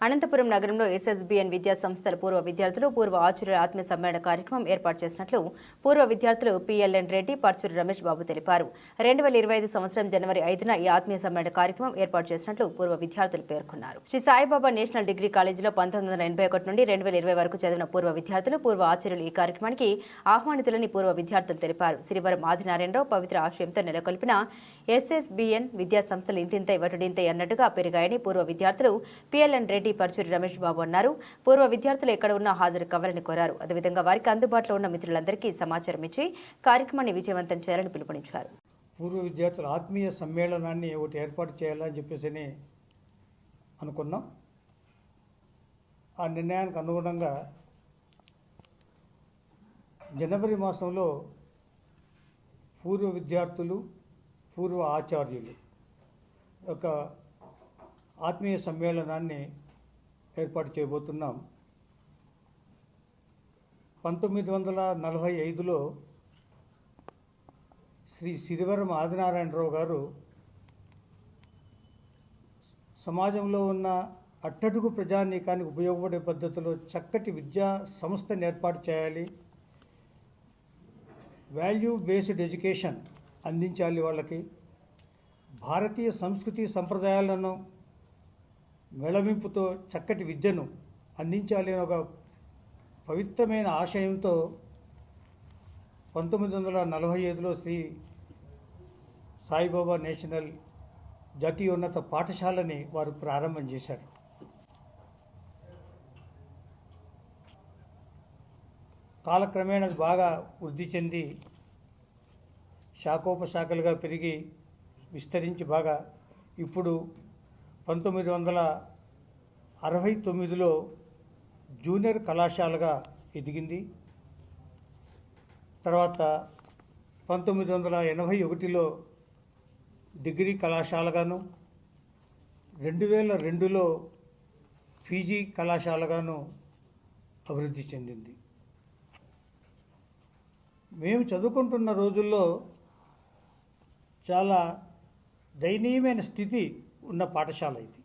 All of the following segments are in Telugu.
అనంతపురం నగరంలో ఎస్ఎస్బిఎన్ విద్యా సంస్థల పూర్వ విద్యార్థులు పూర్వ ఆచార్యుల ఆత్మీయ సమ్మేళన కార్యక్రమం ఏర్పాటు చేసినట్లు పూర్వ విద్యార్థులు పిఎల్ఎన్ రెడ్డి పర్చూరి రమేష్ బాబు తెలిపారు. రెండు వేల ఇరవై ఐదు సంవత్సరం జనవరి ఐదున ఈ ఆత్మీయ సమ్మేళన కార్యక్రమం ఏర్పాటు చేసినట్లు పూర్వ విద్యార్థులు పేర్కొన్నారు. శ్రీ సాయిబాబా నేషనల్ డిగ్రీ కాలేజీలో పంతొమ్మిది వందల ఎనభై ఒకటి నుండి రెండు వేల ఇరవై వరకు చదివిన పూర్వ విద్యార్థులు పూర్వ ఆచార్యులు ఈ కార్యక్రమానికి ఆహ్వానితులని పూర్వ విద్యార్థులు తెలిపారు. శ్రీవరం ఆదినారాయణరావు పవిత్ర ఆశయంతో నెలకొల్పిన ఎస్ఎస్బిఎన్ విద్యా సంస్థలు ఇంతింతై వటుడింతై అన్నట్టుగా పెరిగాయని పూర్వ విద్యార్థులు పిఎల్ఎన్ రెడ్డి పరచూరి రమేష్ బాబు అన్నారు. పూర్వ విద్యార్థులు ఎక్కడ ఉన్నా హాజరు కావాలని కోరారు. అదేవిధంగా వారికి అందుబాటులో ఉన్న మిత్రులందరికీ సమాచారం ఇచ్చి కార్యక్రమాన్ని విజయవంతం చేయాలని పిలుపునిచ్చారు. పూర్వ విద్యార్థుల ఆత్మీయ సమ్మేళనాన్ని ఒకటి ఏర్పాటు చేయాలని చెప్పేసి అనుకున్నాం. ఆ నిర్ణయానికి అనుగుణంగా జనవరి మాసంలో పూర్వ విద్యార్థులు పూర్వ ఆచార్యులు ఒక ఆత్మీయ సమ్మేళనాన్ని ఏర్పాటు చేయబోతున్నాం. పంతొమ్మిది వందల నలభై ఐదులో శ్రీ సిరివరం ఆదినారాయణరావు గారు సమాజంలో ఉన్న అట్టడుగు ప్రజానీకానికి ఉపయోగపడే పద్ధతిలో చక్కటి విద్యా సంస్థను ఏర్పాటు చేయాలి. వాల్యూ బేస్డ్ ఎడ్యుకేషన్ అందించాలి వాళ్ళకి. భారతీయ సంస్కృతి సంప్రదాయాలను మెళవింపుతో చక్కటి విద్యను అందించాలి అనే ఒక పవిత్రమైన ఆశయంతో పంతొమ్మిది వందల నలభై ఐదులో శ్రీ సాయిబాబా నేషనల్ జాతీయోన్నత పాఠశాలని వారు ప్రారంభం చేశారు. కాలక్రమేణా బాగా వృద్ధి చెంది శాఖోపశాఖలుగా పెరిగి విస్తరించి బాగా ఇప్పుడు పంతొమ్మిది వందల అరవై తొమ్మిదిలో జూనియర్ కళాశాలగా ఎదిగింది. తర్వాత పంతొమ్మిది వందల ఎనభై ఒకటిలో డిగ్రీ కళాశాలగాను రెండు వేల రెండులో పీజీ కళాశాలగాను అభివృద్ధి చెందింది. మేము చదువుకుంటున్న రోజుల్లో చాలా దయనీయమైన స్థితి ఉన్న పాఠశాల ఇది.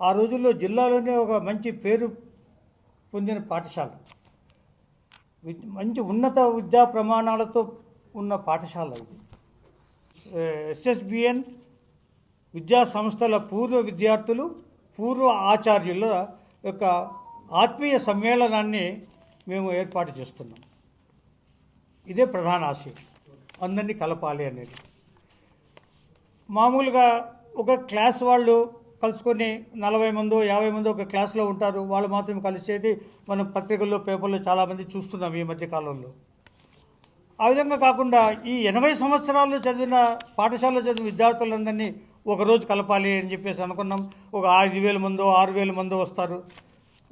ఆ రోజుల్లో జిల్లాలోనే ఒక మంచి పేరు పొందిన పాఠశాల. మంచి ఉన్నత విద్యా ప్రమాణాలతో ఉన్న పాఠశాల ఇది. ఎస్ఎస్బిఎన్ విద్యా సంస్థల పూర్వ విద్యార్థులు పూర్వ ఆచార్యుల యొక్క ఆత్మీయ సమ్మేళనాన్ని మేము ఏర్పాటు చేస్తున్నాం. ఇదే ప్రధాన ఆశయం. అందరినీ కలపాలి అనేది. మామూలుగా ఒక క్లాస్ వాళ్ళు కలుసుకొని నలభై మందో యాభై మందో ఒక క్లాస్లో ఉంటారు. వాళ్ళు మాత్రం కలిసేది మనం పత్రికల్లో పేపర్లో చాలామంది చూస్తున్నాం ఈ మధ్య కాలంలో. ఆ విధంగా కాకుండా ఈ ఎనభై సంవత్సరాలు చదివిన పాఠశాలలో చదివిన విద్యార్థులందరినీ ఒకరోజు కలపాలి అని చెప్పేసి అనుకున్నాం. ఒక ఐదు వేల మందో ఆరు వేల మందో వస్తారు.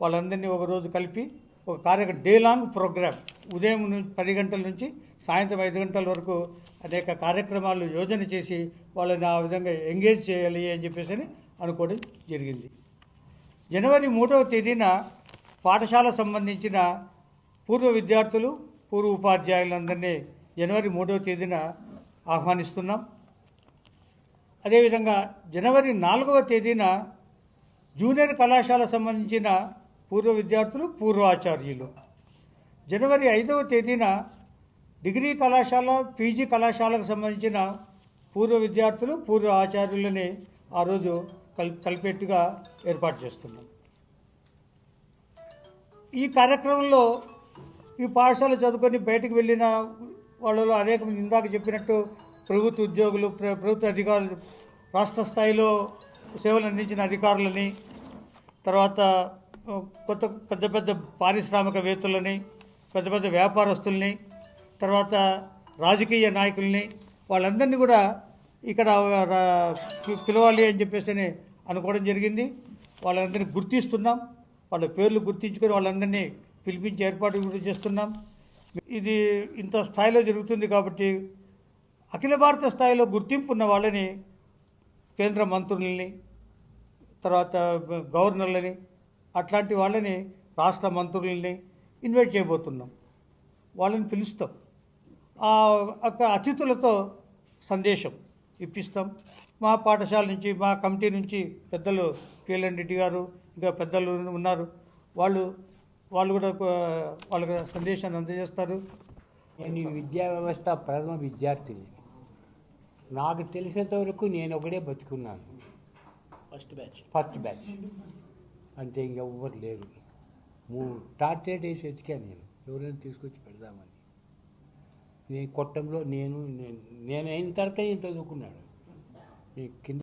వాళ్ళందరినీ ఒకరోజు కలిపి ఒక కార్యక్రమ డే లాంగ్ ప్రోగ్రామ్ ఉదయం నుంచి పది గంటల నుంచి సాయంత్రం ఐదు గంటల వరకు అనేక కార్యక్రమాలు యోజన చేసి వాళ్ళని ఆ విధంగా ఎంగేజ్ చేయాలి అని చెప్పేసి అని అనుకోవడం జరిగింది. జనవరి మూడవ తేదీన పాఠశాల సంబంధించిన పూర్వ విద్యార్థులు పూర్వ ఉపాధ్యాయులందరినీ జనవరి మూడవ తేదీన ఆహ్వానిస్తున్నాం. అదేవిధంగా జనవరి నాలుగవ తేదీన జూనియర్ కళాశాల సంబంధించిన పూర్వ విద్యార్థులు పూర్వ ఆచార్యులు జనవరి ఐదవ తేదీన డిగ్రీ కళాశాల పీజీ కళాశాలకు సంబంధించిన పూర్వ విద్యార్థులు పూర్వ ఆచార్యులని ఆ రోజు కల్ కలిపేట్టుగా ఏర్పాటు చేస్తున్నాం. ఈ కార్యక్రమంలో ఈ పాఠశాల చదువుకొని బయటకు వెళ్ళిన వాళ్ళలో అనేక ఇందాక చెప్పినట్టు ప్రభుత్వ ఉద్యోగులు ప్ర- ప్రభుత్వ అధికారులు రాష్ట్ర స్థాయిలో సేవలు అందించిన అధికారులని తర్వాత కొత్త పెద్ద పెద్ద పారిశ్రామికవేత్తలని పెద్ద పెద్ద వ్యాపారస్తుల్ని తర్వాత రాజకీయ నాయకుల్ని వాళ్ళందరినీ కూడా ఇక్కడ రా- పిలవాలి అని చెప్పేసి అనుకోవడం జరిగింది. వాళ్ళందరినీ గుర్తిస్తున్నాం. వాళ్ళ పేర్లు గుర్తించుకొని వాళ్ళందరినీ పిలిపించి ఏర్పాటు కూడా చేస్తున్నాం. ఇది ఇంత స్థాయిలో జరుగుతుంది కాబట్టి అఖిల భారత స్థాయిలో గుర్తింపు ఉన్న వాళ్ళని కేంద్ర మంత్రులని తర్వాత గవర్నర్లని అట్లాంటి వాళ్ళని రాష్ట్ర మంత్రులని ఇన్వైట్ చేయబోతున్నాం. వాళ్ళని పిలుస్తాం. అతిథులతో సందేశం ఇప్పిస్తాం. మా పాఠశాల నుంచి మా కమిటీ నుంచి పెద్దలు పిఎల్ఎన్ రెడ్డి గారు ఇంకా పెద్దలు ఉన్నారు. వాళ్ళు వాళ్ళు కూడా వాళ్ళకి సందేశాన్ని అందజేస్తారు. నేను ఈ విద్యా వ్యవస్థ ప్రథమ విద్యార్థిని. నాకు తెలిసినంత వరకు నేను ఒకడే బతుకున్నాను. ఫస్ట్ బ్యాచ్ ఫస్ట్ బ్యాచ్ అంతే ఇంకెవ్వరు లేరు. మూడు టార్చర్ డేస్ వెతికాను నేను. ఎవరైనా తీసుకొచ్చి పెడదామని. నేను కొట్టంలో నేను నేను అయిన తర్వాత నేను చదువుకున్నాడు నేను కింద